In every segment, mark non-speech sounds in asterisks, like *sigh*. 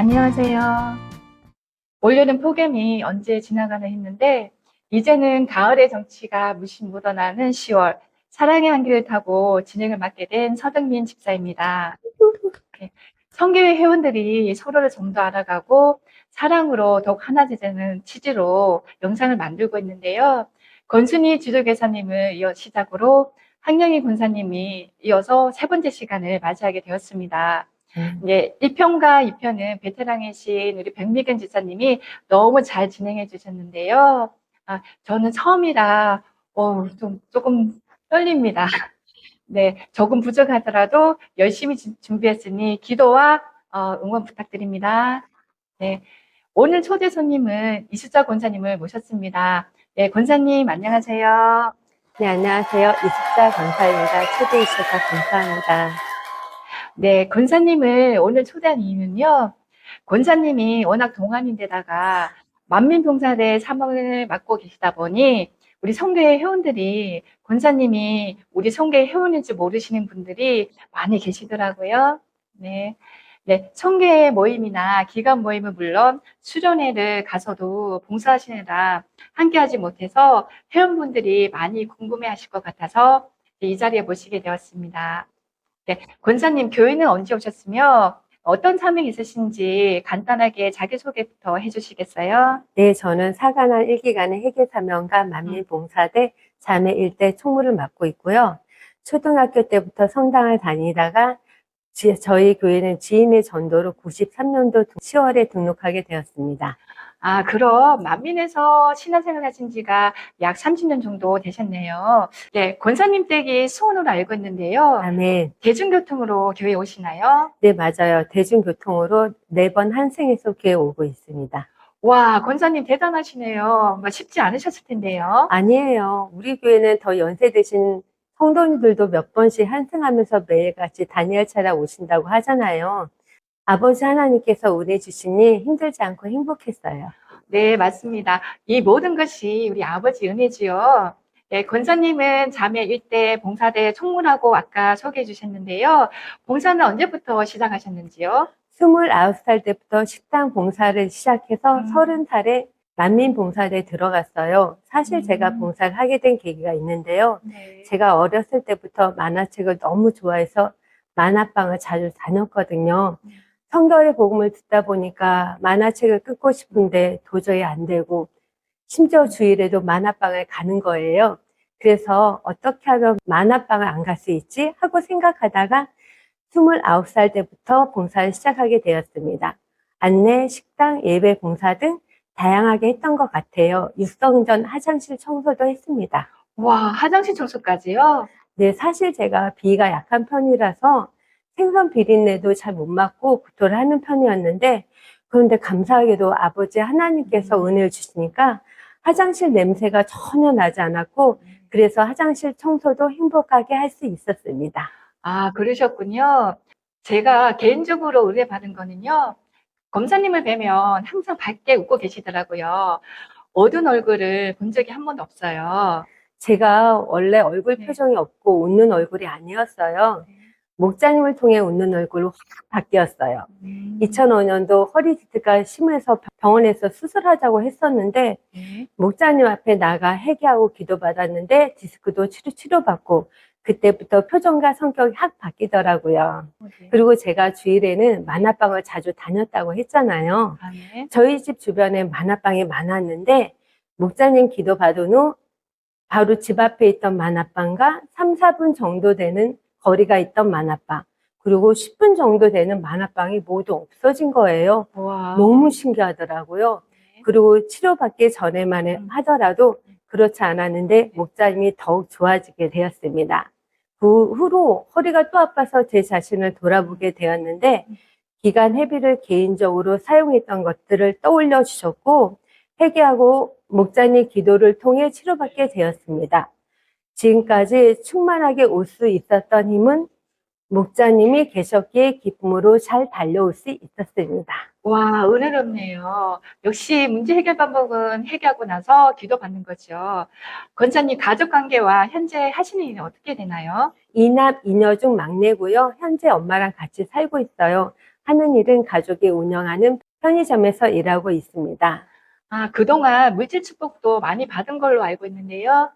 안녕하세요. 올여름 폭염이 언제 지나가나 했는데 이제는 가을의 정치가 무심 묻어나는 10월 사랑의 한길을 타고 진행을 맡게 된 서등민 집사입니다. 네, 성교회 회원들이 서로를 좀 더 알아가고 사랑으로 더욱 하나 되자는 취지로 영상을 만들고 있는데요. 건순이 지도교사님을 이어 시작으로 황영희 권사님이 이어서 세 번째 시간을 맞이하게 되었습니다. 예, 1편과 2편은 베테랑이신 우리 백미근 지사님이 너무 잘 진행해 주셨는데요. 아, 저는 처음이라, 어, 좀, 조금 떨립니다. *laughs* 네, 조금 부족하더라도 열심히 지- 준비했으니 기도와 어, 응원 부탁드립니다. 네, 오늘 초대 손님은 이수자 권사님을 모셨습니다. 네, 권사님 안녕하세요. 네, 안녕하세요. 이숙자 권사입니다. 초대해 주셔서 감사합니다. 네, 권사님을 오늘 초대한 이유는요. 권사님이 워낙 동안인데다가 만민봉사대 사명을 맡고 계시다 보니 우리 성교회 회원들이 권사님이 우리 성교회 회원인지 모르시는 분들이 많이 계시더라고요. 네. 네, 성교회 모임이나 기관 모임은 물론 수련회를 가서도 봉사하시느라 함께하지 못해서 회원분들이 많이 궁금해 하실 것 같아서 이 자리에 모시게 되었습니다. 네, 권사님, 교회는 언제 오셨으며 어떤 사명이 있으신지 간단하게 자기소개부터 해주시겠어요? 네, 저는 사관한 1기간의 회계 사명과 만민봉사대 자매 일대 총무를 맡고 있고요. 초등학교 때부터 성당을 다니다가 지- 저희 교회는 지인의 전도로 93년도 10월에 등록하게 되었습니다. 아, 그럼 만민에서 신앙생활 하신 지가 약 30년 정도 되셨네요. 네, 권사님 댁이 수원으로 알고 있는데요. 아멘. 대중교통으로 교회 오시나요? 네, 맞아요. 대중교통으로 네 번 한승해서 교회 오고 있습니다. 와, 권사님 대단하시네요. 뭐 쉽지 않으셨을 텐데요. 아니에요. 우리 교회는 더 연세 드신 성도님들도 몇 번씩 한승하면서 매일같이 다니엘 찾아 오신다고 하잖아요. 아버지 하나님께서 은혜 주시니 힘들지 않고 행복했어요. 네, 맞습니다. 이 모든 것이 우리 아버지 은혜지요. 네, 권사님은 자매 일대 봉사대 총무라고 아까 소개해 주셨는데요. 봉사는 언제부터 시작하셨는지요? 29살 때부터 식당 봉사를 시작해서 음. 30살에 만민 봉사대에 들어갔어요. 사실 제가 음. 봉사를 하게 된 계기가 있는데요. 네. 제가 어렸을 때부터 만화책을 너무 좋아해서 만화방을 자주 다녔거든요. 음. 성결의 복음을 듣다 보니까 만화책을 끊고 싶은데 도저히 안 되고 심지어 주일에도 만화방을 가는 거예요. 그래서 어떻게 하면 만화방을 안 갈 수 있지 하고 생각하다가 29살 때부터 봉사를 시작하게 되었습니다. 안내, 식당, 예배 봉사 등 다양하게 했던 것 같아요. 육성전 화장실 청소도 했습니다. 와, 화장실 청소까지요? 네, 사실 제가 비위가 약한 편이라서 생선 비린내도 잘 못 맡고 구토를 하는 편이었는데 그런데 감사하게도 아버지 하나님께서 은혜를 주시니까 화장실 냄새가 전혀 나지 않았고 그래서 화장실 청소도 행복하게 할 수 있었습니다. 아, 그러셨군요. 제가 개인적으로 의뢰받은 거는요. 검사님을 뵈면 항상 밝게 웃고 계시더라고요. 어두운 얼굴을 본 적이 한 번도 없어요. 제가 원래 얼굴 네. 표정이 없고 웃는 얼굴이 아니었어요. 목자님을 통해 웃는 얼굴로 확 바뀌었어요. 음. 2005년도 허리 디스크가 심해서 병원에서 수술하자고 했었는데 네. 목자님 앞에 나가 회개하고 기도받았는데 디스크도 치료, 치료받고 그때부터 표정과 성격이 확 바뀌더라고요. 네. 그리고 제가 주일에는 만화방을 자주 다녔다고 했잖아요. 아, 네. 저희 집 주변에 만화방이 많았는데 목자님 기도 받은 후 바로 집 앞에 있던 만화방과 3, 4분 정도 되는 거리가 있던 만화방 그리고 10분 정도 되는 만화방이 모두 없어진 거예요. 와. 너무 신기하더라고요. 네. 그리고 치료받기 전에만 음. 하더라도 그렇지 않았는데 목자님이 더욱 좋아지게 되었습니다. 그 후로 허리가 또 아파서 제 자신을 돌아보게 되었는데 기간 회비를 개인적으로 사용했던 것들을 떠올려 주셨고 회개하고 목자님 기도를 통해 치료받게 되었습니다. 지금까지 충만하게 올 수 있었던 힘은 목자님이 계셨기에 기쁨으로 잘 달려올 수 있었습니다. 와, 은혜롭네요. 역시 문제 해결 방법은 회개하고 나서 기도받는 거죠. 권사님 가족 관계와 현재 하시는 일은 어떻게 되나요? 이남 이녀 중 막내고요. 현재 엄마랑 같이 살고 있어요. 하는 일은 가족이 운영하는 편의점에서 일하고 있습니다. 아, 그동안 물질 축복도 많이 받은 걸로 알고 있는데요.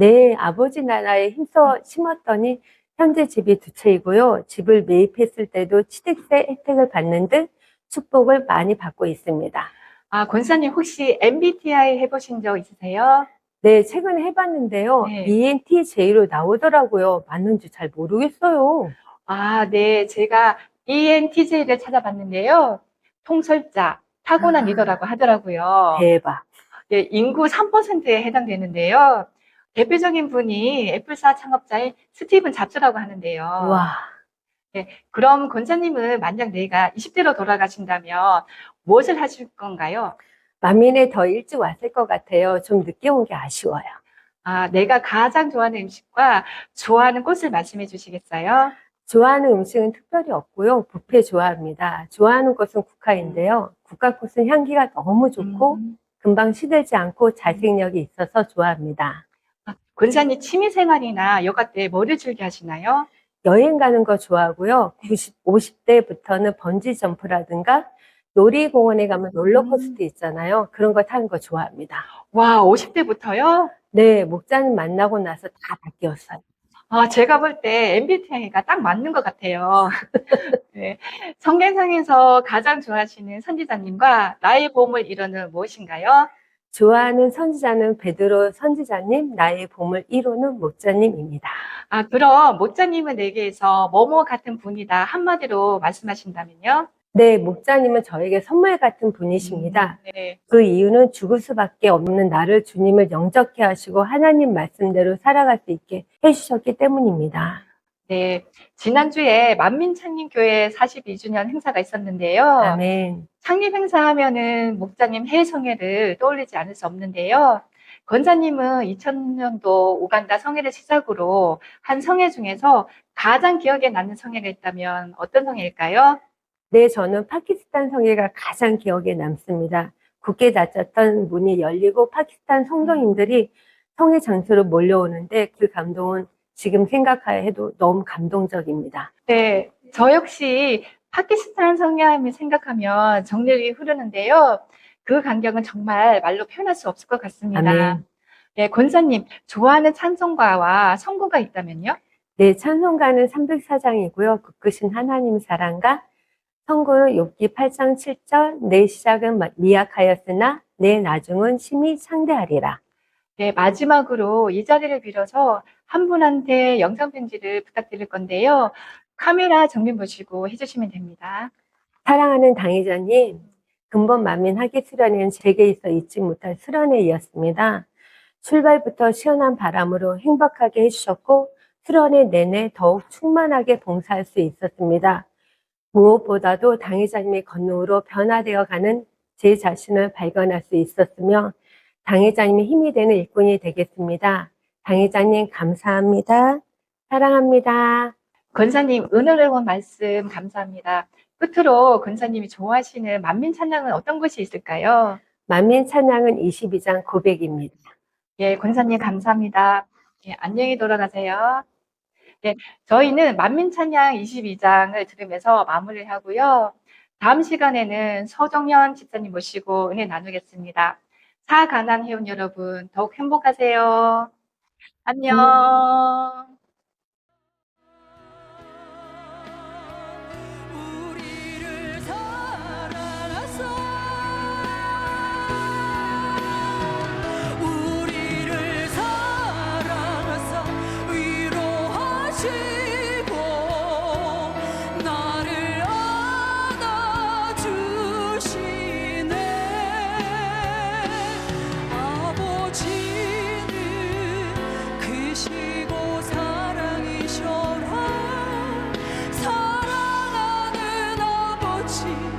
네, 아버지 나라에 힘써 심었더니 현재 집이 두 채이고요. 집을 매입했을 때도 취득세 혜택을 받는 등 축복을 많이 받고 있습니다. 아, 권사님 혹시 MBTI 해보신 적 있으세요? 네, 최근에 해봤는데요. 네. ENTJ로 나오더라고요. 맞는지 잘 모르겠어요. 아, 네. 제가 ENTJ를 찾아봤는데요. 통솔자, 타고난 아. 리더라고 하더라고요. 대박. 네, 인구 3%에 해당되는데요. 대표적인 분이 애플사 창업자인 스티븐 잡스라고 하는데요. 와, 그럼 권사님은 만약 내가 20대로 돌아가신다면 무엇을 하실 건가요? 만민에 더 일찍 왔을 것 같아요. 좀 늦게 온 게 아쉬워요. 아, 내가 가장 좋아하는 음식과 좋아하는 꽃을 말씀해 주시겠어요? 좋아하는 음식은 특별히 없고요. 뷔페 좋아합니다. 좋아하는 꽃은 국화인데요. 국화꽃은 향기가 너무 좋고 음. 금방 시들지 않고 자생력이 있어서 좋아합니다. 권사님 취미 생활이나 여가 때 뭐를 즐겨 하시나요? 여행 가는 거 좋아하고요. 90, 50대부터는 번지 점프라든가 놀이공원에 가면 롤러코스터 있잖아요. 그런 거 타는 거 좋아합니다. 와, 50대부터요? 네, 목자님 만나고 나서 다 바뀌었어요. 아, 제가 볼 때 MBTI가 딱 맞는 것 같아요. *laughs* 네. 성경상에서 가장 좋아하시는 선지자님과 나의 보험을 이루는 무엇인가요? 좋아하는 선지자는 베드로 선지자님, 나의 보물 1호는 목자님입니다. 아, 그럼 목자님은 내게에서 뭐뭐 같은 분이다 한마디로 말씀하신다면요? 네, 목자님은 저에게 선물 같은 분이십니다. 음, 네. 그 이유는 죽을 수밖에 없는 나를 주님을 영접케 하시고 하나님 말씀대로 살아갈 수 있게 해주셨기 때문입니다. 네. 지난주에 만민창림교회 42주년 행사가 있었는데요. 아멘. 창립 행사 하면은 목자님 해외 성회를 떠올리지 않을 수 없는데요. 권사님은 2000년도 우간다 성회를 시작으로 한 성회 중에서 가장 기억에 남는 성회가 있다면 어떤 성회일까요? 네, 저는 파키스탄 성회가 가장 기억에 남습니다. 굳게 닫혔던 문이 열리고 파키스탄 성도님들이 성회 장소로 몰려오는데 그 감동은 지금 생각해도 너무 감동적입니다. 네. 저 역시 파키스탄 성회하면 생각하면 정렬이 흐르는데요. 그 감격은 정말 말로 표현할 수 없을 것 같습니다. 아멘. 네, 권사님, 좋아하는 찬송가와 선구가 있다면요? 네, 찬송가는 304장이고요. 그 끝은 하나님 사랑과 성구는 욥기 8장 7절 내 시작은 미약하였으나 내 나중은 심히 창대하리라. 네, 마지막으로 이 자리를 빌어서 한 분한테 영상 편지를 부탁드릴 건데요. 카메라 정면 보시고 해주시면 됩니다. 사랑하는 당회자님, 근본 만민 학예 수련회는 제게 있어 잊지 못할 수련회이었습니다. 출발부터 시원한 바람으로 행복하게 해주셨고 수련회 내내 더욱 충만하게 봉사할 수 있었습니다. 무엇보다도 당회자님의 건능으로 변화되어 가는 제 자신을 발견할 수 있었으며 당회자님의 힘이 되는 일꾼이 되겠습니다. 당회자님 감사합니다. 사랑합니다. 권사님, 은혜로운 말씀 감사합니다. 끝으로 권사님이 좋아하시는 만민 찬양은 어떤 것이 있을까요? 만민 찬양은 22장 고백입니다. 예, 권사님 감사합니다. 예, 안녕히 돌아가세요. 예, 저희는 만민 찬양 22장을 들으면서 마무리를 하고요. 다음 시간에는 서정현 집사님 모시고 은혜 나누겠습니다. 사가난 회원 여러분, 더욱 행복하세요. 안녕. 우 cheek.